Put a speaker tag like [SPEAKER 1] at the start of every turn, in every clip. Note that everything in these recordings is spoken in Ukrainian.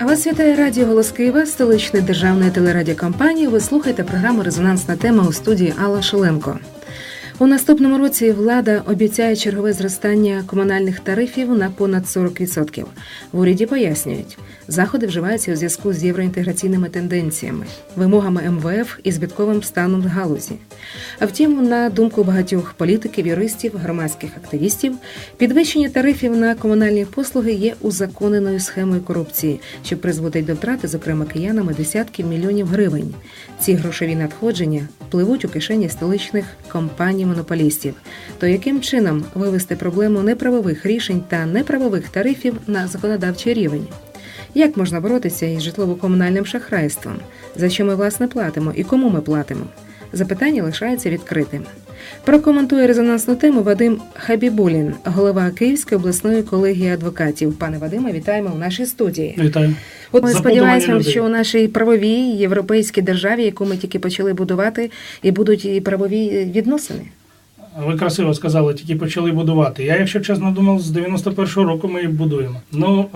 [SPEAKER 1] Вас вітає Радіо Голос Києва, столичної державної телерадіокомпанії. Ви слухаєте програму Резонансна тема у студії Алла Шуленко. У наступному році влада обіцяє чергове зростання комунальних тарифів на понад 40%. В уряді пояснюють, заходи вживаються у зв'язку з євроінтеграційними тенденціями, вимогами МВФ і збитковим станом галузі. А втім, на думку багатьох політиків, юристів, громадських активістів, підвищення тарифів на комунальні послуги є узаконеною схемою корупції, що призводить до втрати, зокрема киянами, десятків мільйонів гривень. Ці грошові надходження пливуть у кишені столичних компаній-монополістів. То яким чином вивести проблему неправових рішень та неправових тарифів на законодавчий рівень? Як можна боротися із житлово-комунальним шахрайством? За що ми власне платимо і кому ми платимо? Запитання лишається відкритим. Прокоментує резонансну тему Вадим Хабібулін, голова Київської обласної колегії адвокатів. Пане Вадиме, вітаємо в нашій студії.
[SPEAKER 2] Вітаю.
[SPEAKER 1] От ми сподіваємося, що у нашій правовій європейській державі, яку ми тільки почали будувати, і будуть і правові відносини.
[SPEAKER 2] Ви красиво сказали, тільки почали будувати. Я, якщо чесно, думав, з 91-го року ми їх будуємо. Ну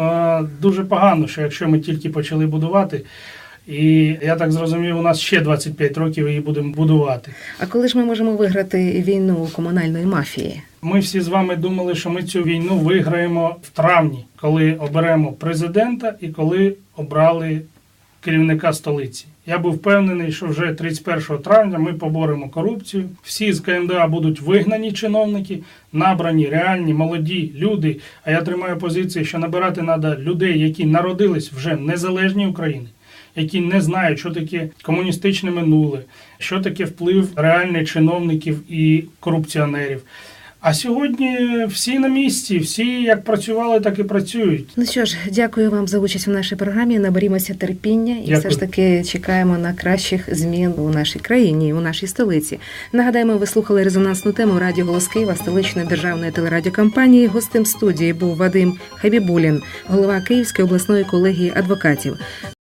[SPEAKER 2] дуже погано, що якщо ми тільки почали будувати, і я так зрозумів, у нас ще 25 років її будемо будувати.
[SPEAKER 1] А коли ж ми можемо виграти війну комунальної мафії?
[SPEAKER 2] Ми всі з вами думали, що ми цю війну виграємо в травні, коли оберемо президента і коли обрали керівника столиці. Я був впевнений, що вже 31 травня ми поборемо корупцію. Всі з КМДА будуть вигнані чиновники, набрані реальні молоді люди. А я тримаю позицію, що набирати треба людей, які народились вже в незалежній Україні. Які не знають, що таке комуністичне минуле, що таке вплив реальних чиновників і корупціонерів. А сьогодні всі на місці, всі як працювали, так і працюють.
[SPEAKER 1] Ну що ж, дякую вам за участь у нашій програмі. Наберімося терпіння і
[SPEAKER 2] Дякую.
[SPEAKER 1] все ж таки чекаємо на кращих змін у нашій країні, у нашій столиці. Нагадаємо, ви слухали резонансну тему Радіо Голос Києва, столичної державної телерадіокомпанії. Гостем студії був Вадим Хабібулін, голова Київської обласної колегії адвокатів.